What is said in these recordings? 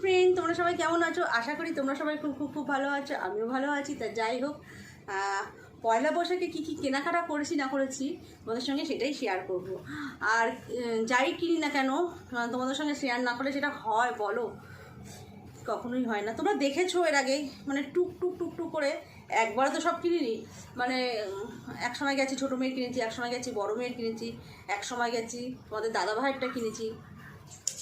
Friend তোমরা সবাই কেমন আছো? আশা করি তোমরা সবাই খুব খুব খুব ভালো আছো, আমিও ভালো আছি, তা যাই হোক পয়লা বৈশাখে কী কী কেনাকাটা করেছি না করেছি, তোমাদের সঙ্গে সেটাই শেয়ার করব। আর যাই কিনি না কেন তোমাদের সঙ্গে শেয়ার না করলে সেটা হয়, বলো। কখনোই হয় না। তোমরা দেখেছ এর আগে মানে টুক টুক টুক টুক করে একবার তো সব কিনিনি। মানে এক সময় গেছি ছোটো মেয়ের কিনেছি, এক সময় গেছি বড়ো মেয়ের কিনেছি, এক সময় গেছি তোমাদের দাদা ভাইয়েরটা কিনেছি।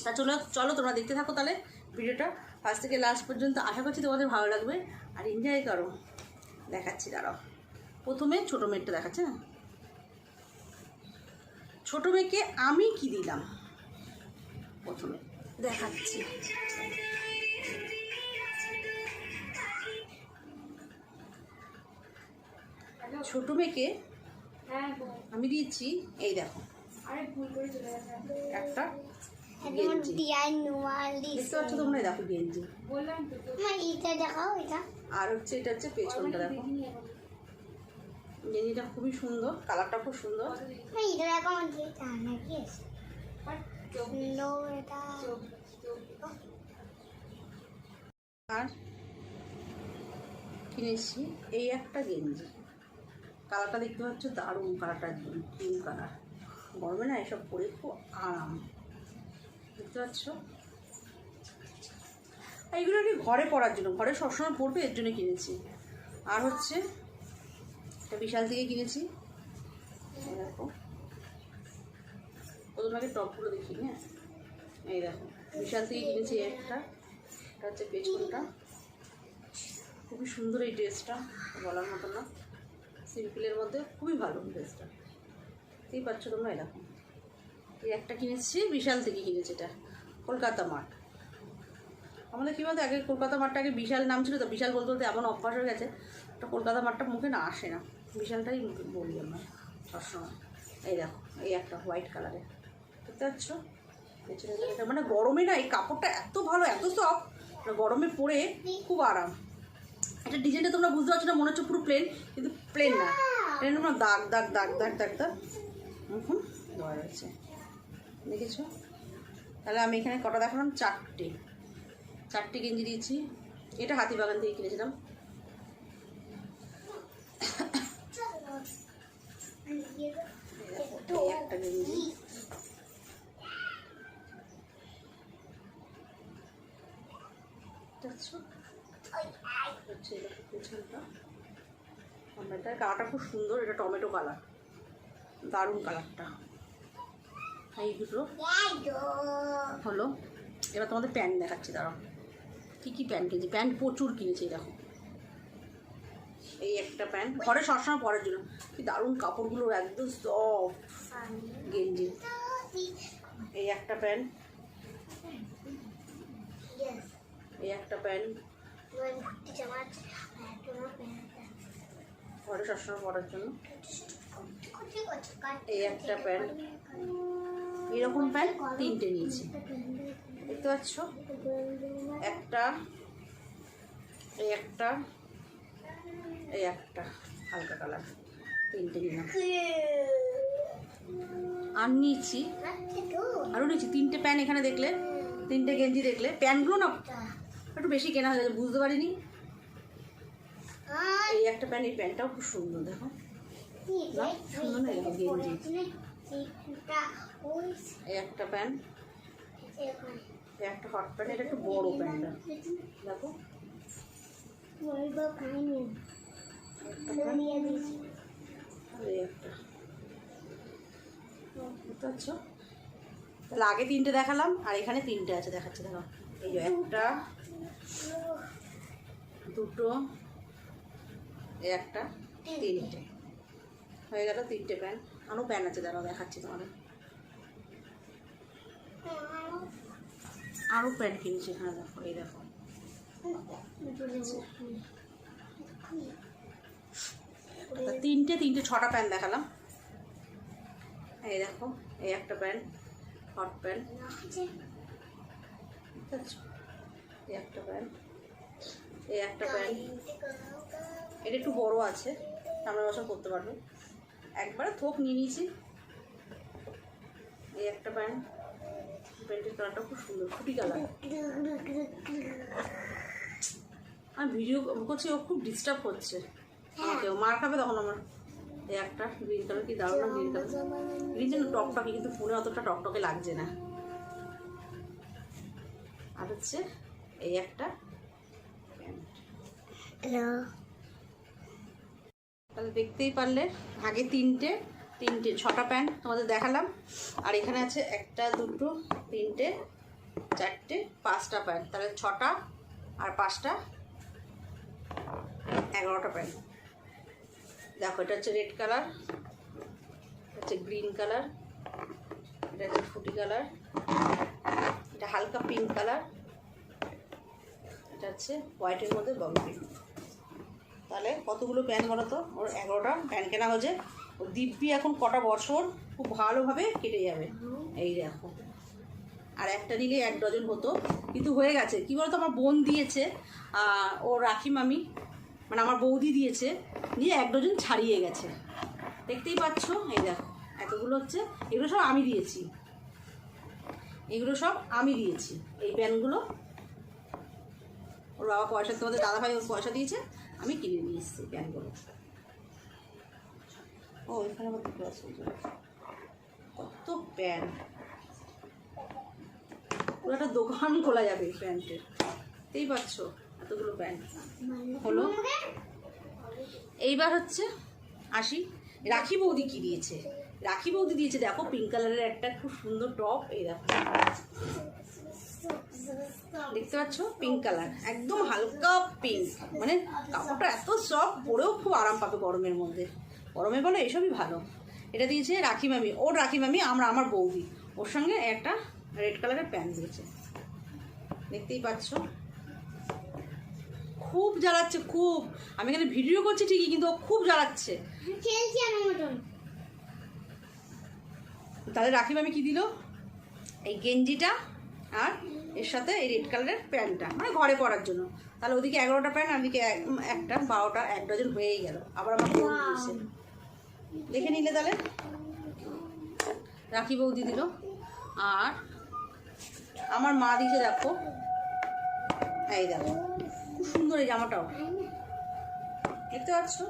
তা চলো চলো তোমরা দেখতে থাকো তাহলে। ভিডিওটা ফার্স্ট থেকে লাস্ট পর্যন্ত আশা করছি তোমাদের ভালো লাগবে। আর এনজয় করো। দেখাচ্ছি দাঁড়াও। প্রথমে ছোটো মেয়েরটা দেখাচ্ছে না? ছোটো মেয়েকে আমি কি দিলাম? প্রথমে দেখাচ্ছি। ছোটো মেয়েকে হ্যাঁ আমি দিয়েছি এই দেখো। একটা দেখতে পাচ্ছ তোমরা দেখো গেঞ্জি এটা। আর হচ্ছে এটা হচ্ছে পেছনটা দেখো। গেঞ্জিটা খুবই সুন্দর কালারটা খুব সুন্দর। চোখ আর কিনেছি এই একটা গেঞ্জি। কালারটা দেখতে পাচ্ছ দারুণ কালারটা একদম ক্রিম কালার গরমে না এসব পরে খুব আরাম। দেখতে পাচ্ছ? আর কি ঘরে পড়ার জন্য, ঘরে সবসময় পড়বে এর জন্য কিনেছি। আর হচ্ছে এটা বিশাল থেকে কিনেছি। এই দেখো। আগে টপগুলো দেখি হ্যাঁ? এই দেখো, বিশাল থেকে কিনেছি একটা। এটা হচ্ছে পেছনটা। খুবই সুন্দর এই ড্রেসটা, বলার মতো না। সিম্পলের মধ্যে, খুবই ভালো ড্রেসটা। দেখতেই পাচ্ছ তোমরা, এই এই একটা কিনেছি, বিশাল থেকে কিনেছি এটা। কলকাতা মাঠ আমাদের কী বলতো আগে কলকাতা মাঠটা আগে বিশাল নাম ছিল, তো বিশাল বলতে বলতে এমন অভ্যাস হয়ে গেছে, তো কলকাতা মাঠটা মুখে না আসে না। বিশালটাই বলি আমরা সবসময়। এই দেখো, এই একটা হোয়াইট কালারের। দেখতে পাচ্ছ? মানে গরমে না এই কাপড়টা এত ভালো, এত সফট গরমে পরে খুব আরাম। এটা ডিজাইনটা তোমরা বুঝতে পারছ না, মনে হচ্ছে পুরো প্লেন কিন্তু প্লেন না। প্লেন না দাগ দাগ দাগ দাগ দাগ দাগ। হুম দেওয়া রয়েছে দেখেছ? তাহলে আমি এখানে কটা দেখালাম? চারটে। চারটে গেঞ্জি দিয়েছি। এটা হাতিবাগান থেকে কিনেছিলাম। একটা গেঞ্জি। আমরা এটার কালারটা খুব সুন্দর। এটা টমেটো কালার। দারুণ কালারটা। হলো। এবার তোমাদের প্যান্ট দেখাচ্ছি, দাঁড়াও। কী কী প্যান্ট কিনেছি? প্যান্ট প্রচুর কিনেছি দেখো। এই একটা প্যান্ট ঘরে সবসময় পরার জন্য। কি দারুণ কাপড়গুলো, একদম সফট গেঞ্জি। এই একটা প্যান্ট এই একটা প্যান্ট ঘরে সবসময় পরার জন্য। এই একটা প্যান্ট এরকম প্যান্ট তিনটে নিয়েছি। দেখতে পাচ্ছ? একটা, এই একটা এই একটা, হালকা কালার। তিনটে নিলাম। আর নিয়েছি, আরও নিয়েছি, তিনটে প্যান্ট এখানে দেখলে, তিনটে গেঞ্জি দেখলে। প্যান্টগুলো না একটু বেশি কেনা হয়ে গেছে বুঝতে পারিনি। এই একটা প্যান্ট এই প্যান্টটাও খুব সুন্দর, দেখো। সুন্দর না গেঞ্জি। একটা প্যান্ট একটা হট প্যান্ট এটা একটু বড় দেখো। প্যান্ট। পারছ? তাহলে আগে তিনটে দেখালাম আর এখানে তিনটে আছে দেখাচ্ছে দেখো। এই যে একটা দুটো একটা তিনটে। হয়ে গেল তিনটে প্যান্ট। আরও প্যান্ট আছে, দাঁড়াও, দেখাচ্ছি তোমাদের। আরও প্যান্ট কিনেছি এখানে দেখো, এই দেখো। তিনটে তিনটে, ছটা প্যান্ট দেখালাম। এই দেখো, এই একটা প্যান্ট হট প্যান্ট এই একটা প্যান্ট এই একটা প্যান্ট এটা একটু বড় আছে সামনের বছর করতে পারবে। একবারে থোক নিয়ে নিয়েছি। এই একটা প্যান্ট। প্যান্টের কালারটা খুব সুন্দর ফুটি কালার। আমি ভিডিও করছি ও খুব ডিস্টার্ব করছে। আমাকে ও মার খাবে তখন আমার। এই একটা গ্রিন কালার কি দারুণ না গ্রিন কালার গ্রিন যেন টকটকে কিন্তু ফোনে অতটা টকটকে লাগছে না। আর হচ্ছে এই একটা প্যান্ট হ্যালো তাহলে দেখতেই পারলে, আগে তিনটে তিনটে, ছটা প্যান্ট তোমাদের দেখালাম। আর এখানে আছে একটা, দুটো, তিনটে, চারটে, পাঁচটা প্যান্ট। তাহলে ছটা আর পাঁচটা, এগারোটা প্যান্ট। দেখো, এটা হচ্ছে রেড কালার হচ্ছে গ্রিন কালার, এটা হচ্ছে ফুটি কালার, এটা হালকা পিঙ্ক কালার, এটা হচ্ছে হোয়াইটের মধ্যে ববি পিঙ্ক। তাহলে কতগুলো প্যান বলো তো? ওর এগারোটা প্যান কেনা হয়েছে। ও দিব্যি এখন কটা বছর খুব ভালোভাবে কেটে যাবে। এই দেখো। আর একটা নিলে এক ডজন হতো। কিন্তু হয়ে গেছে। কি বলতো? আমার বোন দিয়েছে ও রাখি মামি মানে আমার বৌদি দিয়েছে, নিয়ে এক ডজন ছাড়িয়ে গেছে। দেখতেই পাচ্ছ? এই দেখো। এতগুলো হচ্ছে। এগুলো সব আমি দিয়েছি। এগুলো সব আমি দিয়েছি। এই প্যানগুলো। ওর বাবা পয়সা তোমাদের দাদাভাই পয়সা দিয়েছে। আমি কিনে নিয়ে এসেছি প্যান্টগুলো ও, এখানে আবার দুটো আছে কত প্যান্ট। পুরো একটা দোকান খোলা যাবে এই প্যান্টের। বুঝতেই পারছ এতগুলো প্যান্ট। হলো। এইবার হচ্ছে, আসি। রাখি বৌদি কি দিয়েছে? রাখি বৌদি দিয়েছে, দেখো পিঙ্ক কালারের একটা খুব সুন্দর টপ এই দেখো। দেখতে পাচ্ছ? পিঙ্ক কালার একদম হালকা পিঙ্ক মানে কাপড়টা এত সফট পরেও খুব আরাম পাবে গরমের মধ্যে। গরমে বলো এসবই ভালো। এটা দিয়েছে রাখি মামি। ওর রাখি মামি আমরা আমার বৌদি। ওর সঙ্গে একটা রেড কালারের প্যান্ট দিয়েছে। দেখতেই পাচ্ছ? খুব জ্বালাচ্ছে খুব। আমি এখানে ভিডিও করছি ঠিকই কিন্তু ও খুব জ্বালাচ্ছে। তাহলে রাখি মামি কি দিল? এই গেঞ্জিটা আর এর সাথে এই রেড কালারের প্যান্টটা মানে ঘরে পরার জন্য। তাহলে ওদিকে এগারোটা প্যান্ট এক- একটা বারোটা এক ডজন হয়েই গেল। আবার আমার বোন দিয়েছে। দেখে নিলে তাহলে? রাখি বৌদি দিল। আর আমার মা দিয়েছে দেখো। এই দেখো খুব সুন্দর এই জামাটাও। দেখতে পাচ্ছ?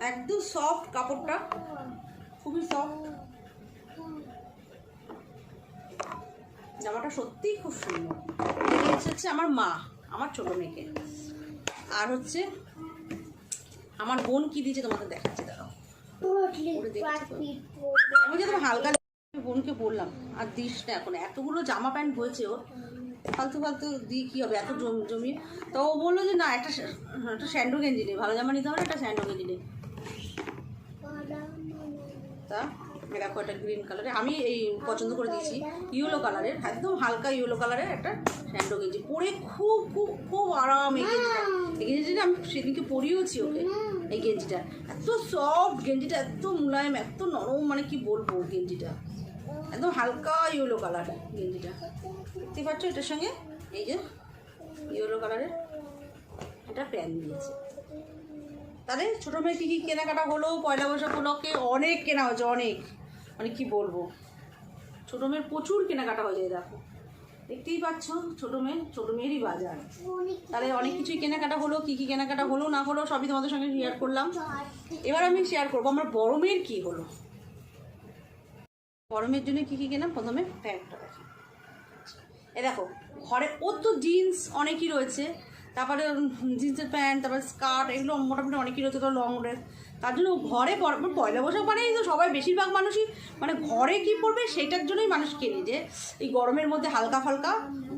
একদম সফট কাপড়টা। খুবই সফট জামাটা সত্যিই খুব সুন্দর। দিয়েছে হচ্ছে আমার মা আমার ছোট মেয়েকে। আর হচ্ছে আমার বোন কি দিয়েছে তোমাকে দেখাচ্ছি দাঁড়াও। আমি যে তোমার হালকা বোনকে বললাম আর দিস না এখন। এতগুলো জামা প্যান্ট হয়েছে ওর ফালতু ফালতু দিয়ে কী হবে এত জমি জমি। তো ও বলল যে না একটা স্যা- একটা স্যান্ডো গেঞ্জি নেই ভালো জামা নিতে হবে একটা স্যান্ডো গেঞ্জি নেই তা দেখো একটা গ্রিন কালারে, আমি এই পছন্দ করে দিয়েছি ইয়েলো কালারের, একদম হালকা ইয়েলো কালারের একটা স্যান্ডো গেঞ্জি। পরে খুব খুব খুব আরাম এই গেঞ্জিটা। এই গেঞ্জিটা আমি সেদিনকে পরিয়েওছি ওকে, এই গেঞ্জিটা। এত সফট গেঞ্জিটা, এত মুলায়ম, এত নরম মানে কি বলব গেঞ্জিটা। একদম হালকা ইয়েলো কালার গেঞ্জিটা। দেখতে পাচ্ছ এটার সঙ্গে? এই যে ইয়েলো কালারের এটা প্যান্ট দিয়েছে। তাহলে ছোটো মেয়ে কী কী কেনাকাটা হলো, পয়লা বৈশাখ উপলক্ষে অনেক কেনা হয়েছে, অনেক। মানে কি বলব? ছোটো মেয়ের প্রচুর কেনাকাটা হয়ে যায়, দেখো। দেখতেই পাচ্ছ, ছোটো মেয়ে, ছোটো মেয়েরই বাজার। তাহলে অনেক কিছুই কেনাকাটা হলো, কী কী কেনাকাটা হলো, না হলো, সবই তোমাদের সঙ্গে শেয়ার করলাম। এবার আমি শেয়ার করব, আমার বড় মেয়ের কী হলো? বড় মেয়ের জন্য কী কী কেনাম প্রথমে প্যান্টটা দেখো। এ দেখো, ঘরে ওর তো জিন্স অনেকই রয়েছে। তারপরে জিন্সের প্যান্ট, তারপরে স্কার্ট এগুলো মোটামুটি অনেকই রয়েছে, তো লং ড্রেস তার জন্য ঘরে মানে পয়লা বৈশাখ মানেই তো সবাই বেশিরভাগ মানুষই মানে ঘরে কি পড়বে সেটার জন্যই মানুষ কেনে যে, এই গরমের মধ্যে হালকা ফালকা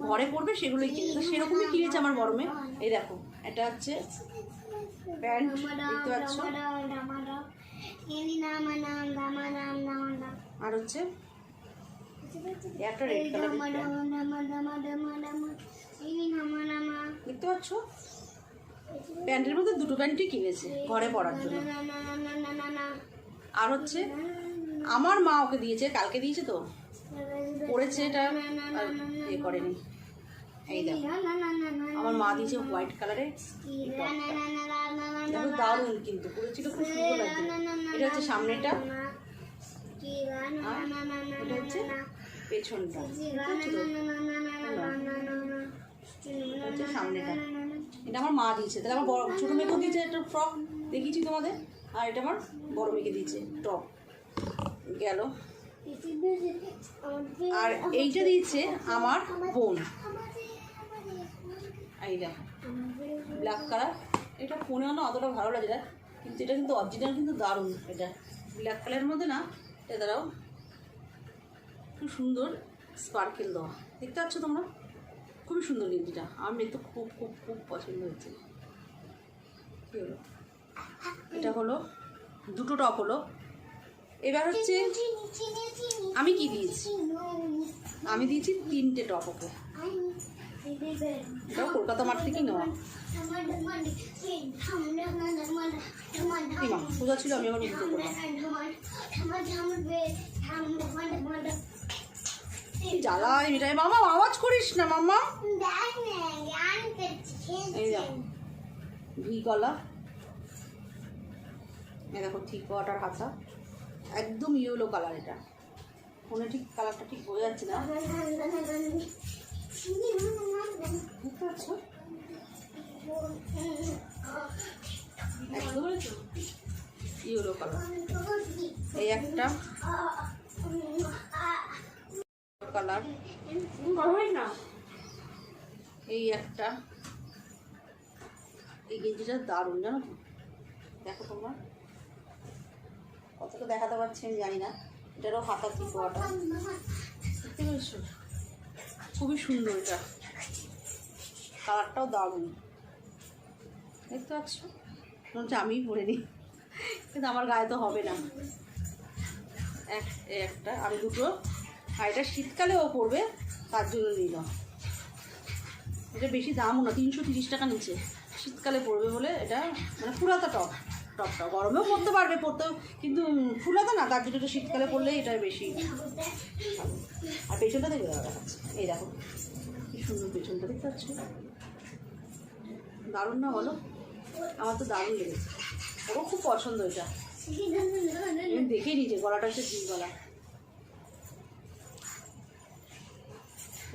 ঘরে পড়বে সেগুলোই কিনে। তো সেরকমই কিনেছে আমার গরমে। এই দেখো, এটা হচ্ছে প্যান্ট, দেখতে পাচ্ছ? আর হচ্ছে একটা রেড কালার দেখতে পাচ্ছ? প্যান্টের মধ্যে দুটো প্যান্টই কিনেছে ঘরে পরার জন্য। আর হচ্ছে, আমার মা ওকে দিয়েছে, কালকে দিয়েছে তো? পরেছে এটা ইয়ে করেনি। এই দেখো, আমার মা দিয়েছে হোয়াইট কালারের দেখো, দারুণ কিন্তু পরেছিল খুব সুন্দর লাগছে। এটা হচ্ছে সামনেটা এটা হচ্ছে পেছনটা। সামনেটা এটা আমার মা দিয়েছে। তাহলে আমার বড় ছোটো মেয়েকেও দিয়েছে একটা ফ্রক দেখিয়েছি তোমাদের। আর এটা আমার বড় মেয়েকে দিয়েছে টপ গেল। আর এইটা দিয়েছে আমার বোন। এই ব্ল্যাক কালার এটা ফোনেও না অতটা ভালো লাগে না, কিন্তু এটা কিন্তু অরিজিনাল কিন্তু দারুণ এটা। ব্ল্যাক কালারের মধ্যে না, এটা দাঁড়াও। খুব সুন্দর স্পার্কেল দেওয়া। দেখতে পাচ্ছ তোমরা? খুবই সুন্দর গেঞ্জিটা আমার মেয়ে তো খুব খুব খুব পছন্দ হয়েছে। এটা হলো, দুটো টপ হলো। এবার হচ্ছে আমি কি দিয়েছি? আমি দিয়েছি তিনটে টপ ওকে এটাও কলকাতা মাঠ থেকেই নেওয়া। সোজা ছিল, আমি করলাম। কি মিটাই মামা, আওয়াজ করিস না দেখো ভি গলা এই দেখো, ঠিক ওয়াটার হাতা। একদম ইয়েলো কালার এটা। ফোনে ঠিক কালারটা ঠিক বোঝা যাচ্ছে না। বুঝতে পারছ কালার এই একটা। না? এই একটা। এই গেঞ্জিটা দারুণ, জানো তো। দেখো তোমরা। কতটা দেখাতে পারছি আমি জানি না। এটারও হাতা চিপোয়াটা দেখতে পেয়েছ খুবই সুন্দর এটা। কালারটাও দারুণ। দেখতে পাচ্ছ? হচ্ছে আমিই পরে নিই কিন্তু আমার গায়ে তো হবে না। এক একটা। আর দুটো। আর এটা শীতকালে ও পরবে। তার জন্য নিলাম এটা বেশি দামও না, তিনশো তিরিশ টাকা নিচে। শীতকালে পড়বে বলে এটা মানে ফুলাতা টপ, টপটা। গরমেও পরতে পারবে পরতেও কিন্তু ফুলাতা না, তার জন্য শীতকালে পরলে এটা বেশি আর পেছনটা দেখে দেওয়া দেখাচ্ছে। এই দেখো, কি সুন্দর পেছনটা দেখতে পাচ্ছ? দারুণ না বলো? আমার তো দারুণ লেগেছে। ওরও খুব পছন্দ এটা। দেখেই নিয়েছি গলাটা হচ্ছে গলা।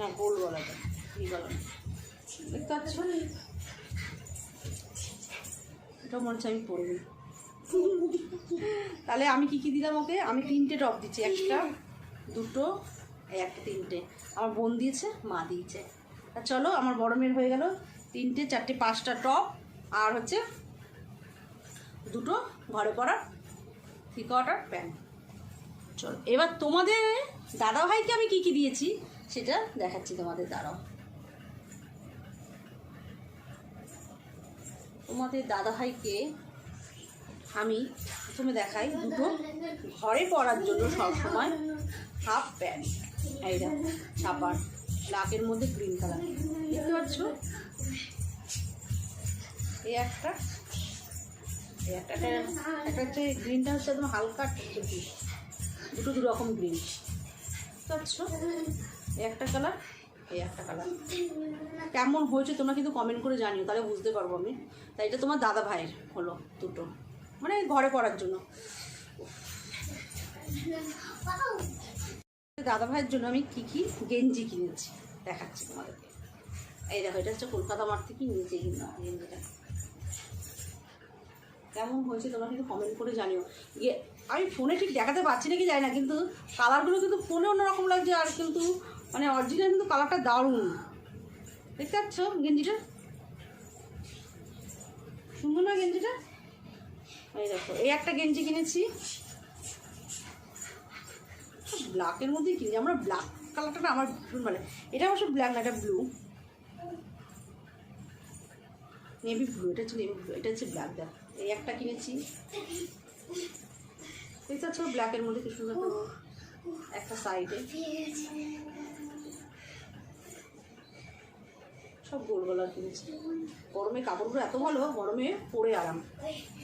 না গোল গলাটা জি গলা না। দেখতে পাচ্ছ? এটা মনে হচ্ছে আমি পরবি তাহলে আমি কি কি দিলাম ওকে? আমি তিনটে টপ দিচ্ছি, একটা, দুটো, এই একটা তিনটে। আমার বোন দিয়েছে, মা দিয়েছে। আর চলো, আমার বড় মেয়ের হয়ে গেল। তিনটে, চারটে, পাঁচটা টপ আর হচ্ছে দুটো ঘরে পড়ার থিকটার প্যান্ট চলো, এবার তোমাদের দাদা ভাইকে আমি কি কি দিয়েছি? সেটা দেখাচ্ছি তোমাদের, দাঁড়াও। তোমাদের দাদা ভাইকে আমি প্রথমে দেখাই দুটো ঘরে পরার জন্য সবসময় হাফ প্যান্ট, এই দেখো, ছাপার ব্ল্যাকের মধ্যে গ্রিন কালার দেখতে পাচ্ছ? এই একটা এই একটা একটা- হচ্ছে গ্রিনটা হচ্ছে একদম হালকা দুটো দু রকম গ্রিন বুঝতে পারছ এই একটা কালার এই একটা কালার কেমন হয়েছে তোমরা কিন্তু কমেন্ট করে জানিও, তাহলে বুঝতে পারব আমি। তাই এটা তোমার দাদা ভাইয়ের হলো দুটো। মানে ঘরে পড়ার জন্য। দাদা ভাইয়ের জন্য আমি কী কী গেঞ্জি কিনেছি, দেখাচ্ছি তোমাদেরকে। এই দেখো, এটা হচ্ছে কলকাতা মাঠ থেকে নিয়েছি এই গেঞ্জিটা। কেমন হয়েছে তোমরা কিন্তু কমেন্ট করে জানিও। ইয়ে আমি ফোনে ঠিক দেখাতে পারছি নাকি জানি না, কিন্তু কালারগুলো কিন্তু ফোনে অন্যরকম লাগছে আর কিন্তু মানে অরিজিনাল কিন্তু কালারটা দারুণ। দেখতে পাচ্ছ গেঞ্জিটা? সুন্দর না গেঞ্জিটা? এই দেখো, এই একটা গেঞ্জি কিনেছি। ব্ল্যাকের মধ্যেই কিনেছি আমরা ব্ল্যাক কালারটা না আমার মানে এটা অবশ্য ব্ল্যাক না, এটা ব্লু নেভি ব্লু এটা হচ্ছে নেভি ব্লু এটা হচ্ছে ব্ল্যাক দেখ। এই একটা কিনেছি। দেখতে পাচ্ছ ব্ল্যাকের মধ্যে কি সুন্দর একটা সাইডে সব গোল গলার কিনেছি। গরমে কাপড়গুলো এত ভালো, গরমে পরে আরাম।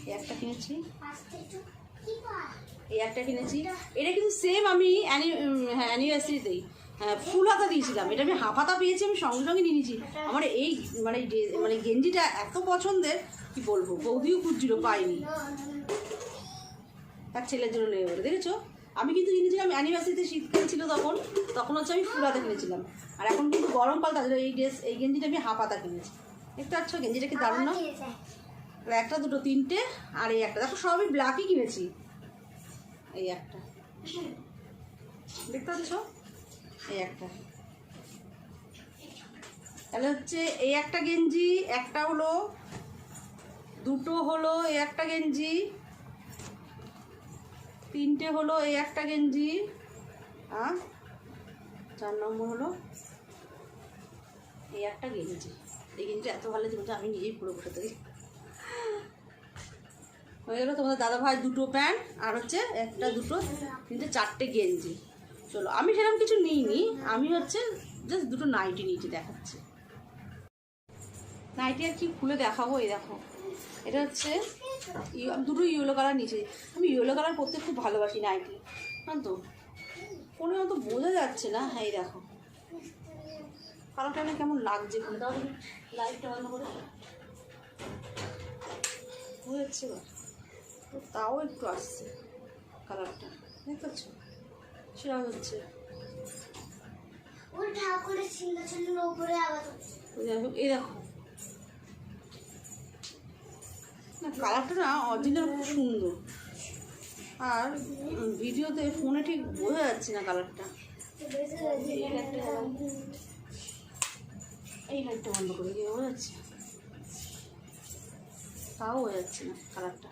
এই একটা কিনেছি। এই একটা কিনেছি। এটা কিন্তু সেম আমি হ্যাঁ অ্যানিভার্সারিতেই হ্যাঁ ফুল হাতা দিয়েছিলাম। এটা আমি হাফ হাতা পেয়েছি, আমি সঙ্গে সঙ্গে নিয়ে নিয়েছি। আমার এই মানে মানে গেঞ্জিটা এত পছন্দের, কি বলব? বৌদিও খুঁজছিল, পাইনি। তার ছেলের জন্য নেবে বলে দেখেছ? আমি কিন্তু কিনেছিলাম অ্যানিভার্সারিতে শীতকাল ছিল তখন তখন হচ্ছে আমি ফুলাতে কিনেছিলাম। আর এখন কিন্তু গরমকাল তাদের এই ড্রেস এই গেঞ্জিটা আমি হাফ হাতা কিনেছি। দেখতে পাচ্ছ গেঞ্জিটা কি দারুণ না? একটা দুটো তিনটে আর এই একটা। দেখো সবই ব্ল্যাকই কিনেছি। এই একটা। দেখতে পাচ্ছ? এই একটা। তাহলে হচ্ছে এই একটা গেঞ্জি একটা হলো দুটো হলো এই একটা গেঞ্জি তিনটে হলো এই একটা গেঞ্জি, আর চার নম্বর হলো এই একটা গেঞ্জি। এই গেঞ্জি এত ভালো যে আমি নিজেই পুরো বসে থাকি হয়ে গেলো তোমাদের দাদা ভাই দুটো প্যান্ট, আর হচ্ছে একটা দুটো, তিনটে চারটে গেঞ্জি। চলো, আমি সেরকম কিছু নিইনি, আমি হচ্ছে জাস্ট দুটো নাইটি নিয়েছি দেখাচ্ছি। নাইটি আর কি খুলে দেখাবো, এই দেখো। এটা হচ্ছে দুটো ইয়েলো কালার নিয়েছি। আমি ইয়েলো কালার পরতে খুব ভালোবাসি নাইটি। জানো তো? ফোনে অত বোঝা যাচ্ছে না। হ্যাঁ দেখো। কালারটা না কেমন লাগছে ফোনে। তাও লাইটটা বন্ধ করে হয়ে তো তাও একটু আসছে কালারটা। দেখতে পাচ্ছ? সেটা হচ্ছে। এই দেখো না কালারটা না অরিজিনাল খুব সুন্দর। আর ভিডিওতে ফোনে ঠিক বোঝা যাচ্ছে না কালারটা। এই লাইটটা বন্ধ করে দিয়ে বোঝা যাচ্ছে? তাও বোঝা যাচ্ছে না কালারটা।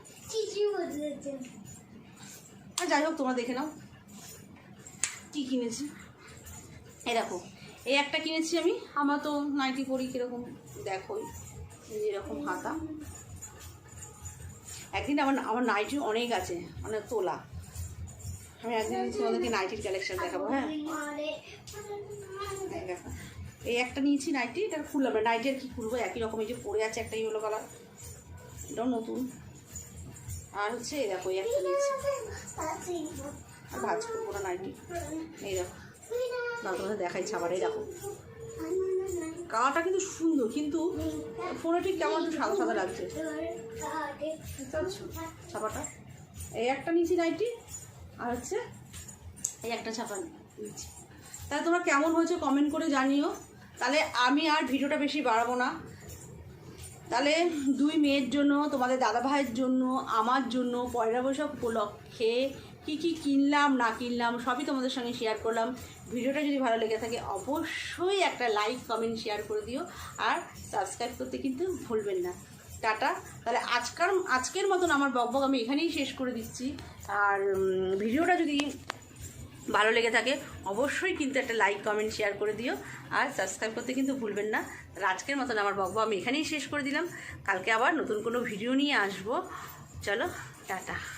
আর যাই হোক তোমরা দেখে নাও কী কিনেছি। এই দেখো এই একটা কিনেছি আমি। আমরা তো নাইটি পরি কীরকম দেখোই এই যে এরকম হাতা। একদিন আমার আমার নাইটি অনেক আছে মানে তোলা। আমি একদিন তোমাদেরকে নাইটির কালেকশন দেখাবো হ্যাঁ? এই দেখো, এই একটা নিয়েছি নাইটি, এটা খুললাম না, নাইটি আর কি খুলবো, একই রকম, এই যে পড়ে আছে একটা ইয়েলো কালার এটাও নতুন। আর হচ্ছে এই দেখো, এই একটা নিয়েছি। আর ভাজ করব না নাইটি। এই দেখো না তোমাদের দেখাই ছাপার এই দেখো। কালারটা কিন্তু সুন্দর কিন্তু ফোনে ঠিক কেমন একটু সাদা সাদা লাগছে। ছাপাটা? এই একটা নিয়েছি নাইটি আর হচ্ছে এই একটা ছাপা নিয়েছি। তাহলে তোমরা কেমন হয়েছে কমেন্ট করে জানিও। তাহলে আমি আর ভিডিওটা বেশি বাড়াবো না। তাহলে দুই মেয়ের জন্য তোমাদের দাদা ভাইয়ের জন্য আমার জন্য পয়লা বৈশাখ উপলক্ষে কী কী কিনলাম, না কিনলাম, সবই তোমাদের সঙ্গে শেয়ার করলাম। ভিডিওটা যদি ভালো লেগে থাকে, অবশ্যই একটা লাইক কমেন্ট শেয়ার করে দিও। আর সাবস্ক্রাইব করতে কিন্তু ভুলবেন না। টাটা। তাহলে আজকার, আজকের মতন আমার বকবক আমি এখানেই শেষ করে দিচ্ছি। আর ভিডিওটা যদি ভালো লেগে থাকে, অবশ্যই কিন্তু একটা লাইক কমেন্ট শেয়ার করে দিও। আর সাবস্ক্রাইব করতে কিন্তু ভুলবেন না। তাহলে আজকের মতন আমার বকবক আমি এখানেই শেষ করে দিলাম। কালকে আবার নতুন কোনো ভিডিও নিয়ে আসব। চলো, টাটা।